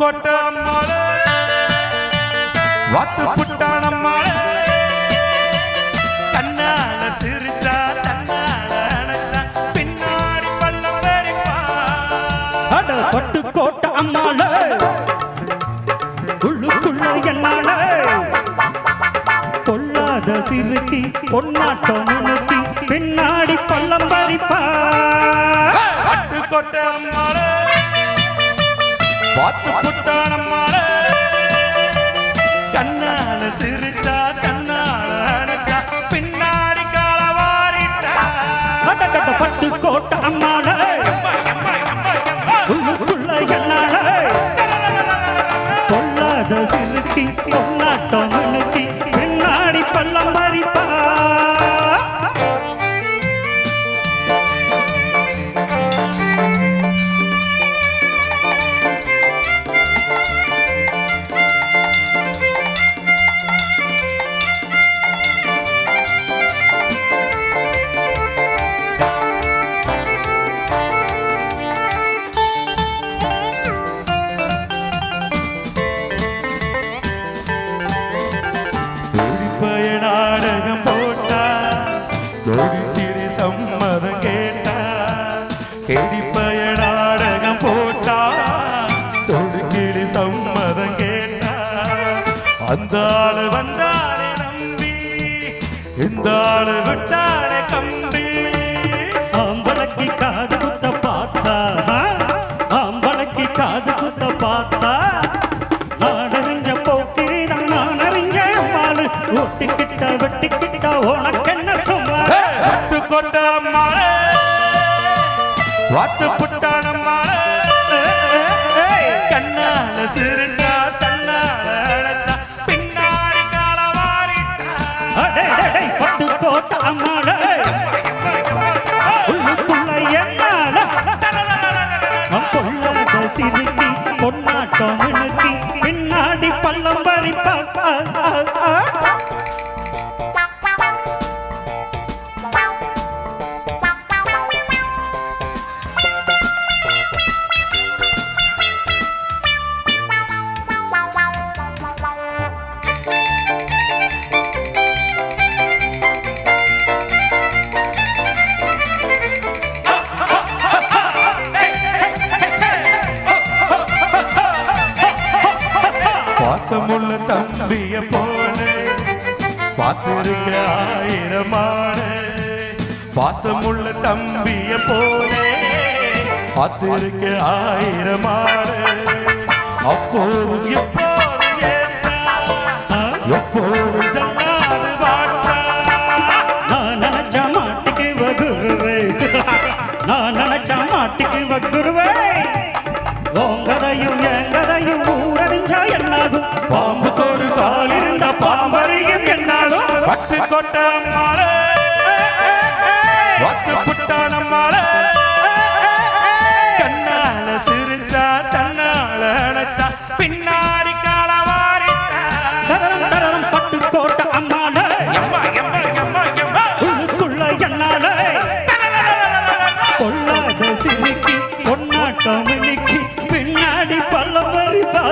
வட்டு கொட்ட அம்மாளே வாத்து புட்டான் அம்மாளே கண்ணால சிரிச்சா தன்னால அணைச்சா பின்னாடி பள்ளம் வெடிப்பா. அட பட்டு கோட்டை அம்மாள. உள்ளுக்குள்ள என்னால பொல்லாத சிறுத்தி பொன்னாட்டம் நுணுக்கி பின்னாடி பள்ளம் பறிப்பா. கொட்ட அம்மாளே வாத்து அடடட பட்டு கோட்டை உள்ளுக்குள்ள என்னால பொல்லாத சிறுக்கி பொல்லாட்டம் பின்னாடி பள்ளம் அந்த ஆளு வந்தாலே நம்பி இந்த ஆளு விட்டாலே கம்பி. ஆம்பளைக்கு காது குத்த பார்த்தா ஆம்பளைக்கு காது குத்த பார்த்தா. நாடறிஞ்ச போக்கிரி நான் அறிஞ்ச அம்மாளு. ஒட்டிக்கிட்ட வெட்டிக்கிட்ட உனக்கென்ன சும்மா? வட்டு கொண்ட அம்மாளே வாத்து புட்டான பாசமுள்ள தம்பிய போல பார்த்திருக்க ஆயிரமான பாசமுள்ள தம்பிய போல பார்த்திருக்க ஆயிரமான. அப்போதும் இப்போதும் ஏற்றா, நான் நினைச்ச மாட்டுக்கு வகுருவே. நான் நினைச்ச மாட்டுக்கு வகுருவே. உங்கதையும் எங்க வத்து கொட்ட நம்மாலே வத்து புட்ட நம்மாலே கண்ணால சிரிச்சா தன்னால அணைச்சா பின்னாடி காலவாரி. தரம் தரம் பட்டு கோட்ட அம்மாலே எம்மா எம்மா எம்மா எம்மா. உள்ளுக்குள்ள என்னாலே கொள்ளாத சிரிக்கி பொன்னாட்டம் இன்னைக்கு பின்னாடி பள்ளம் வரிப்பா.